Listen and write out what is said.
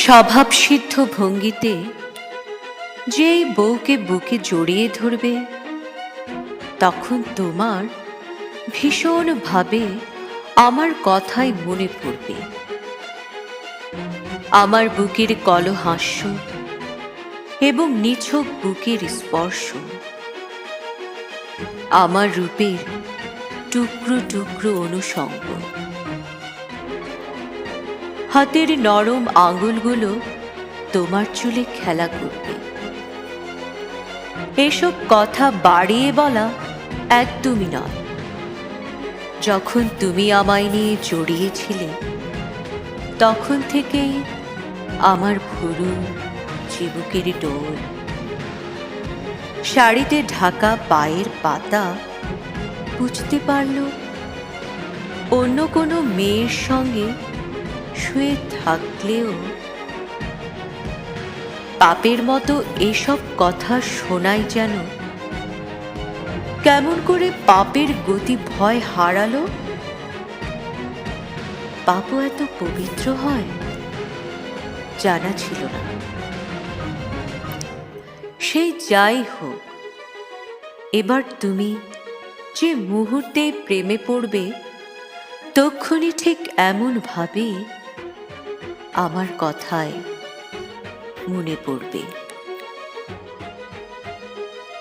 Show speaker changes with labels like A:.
A: স্বভাবসিদ্ধ ভঙ্গিতে যেই বউকে বুকে জড়িয়ে ধরবে, তখন তোমার ভীষণভাবে আমার কথাই মনে পড়বে। আমার বুকের কলহাস্য এবং নিছক বুকের স্পর্শ, আমার রূপের টুকরো টুকরো অনুষঙ্গ হাতের নরম আঙুলগুলো তোমার চুলে খেলা করবে। এসব কথা বাড়িয়ে বলা একদমই নয়। যখন তুমি আমায় নিয়ে জড়িয়েছিলে, তখন থেকেই আমার ভুরু চিবুকের ডোল। শাড়িতে ঢাকা পায়ের পাতা বুঝতে পারল অন্য কোনো মেয়ের সঙ্গে শুয়ে থাকলেও পাপের মতো এসব কথা শোনাই যেন কেমন করে পাপের গতি ভয় হারালো? পাপও এত পবিত্র হয়, জানা ছিল না। সেই যাই হোক, এবার তুমি যে মুহূর্তে প্রেমে পড়বে তক্ষণি ঠিক এমন ভাবে আমার কথায় মনে পড়বে।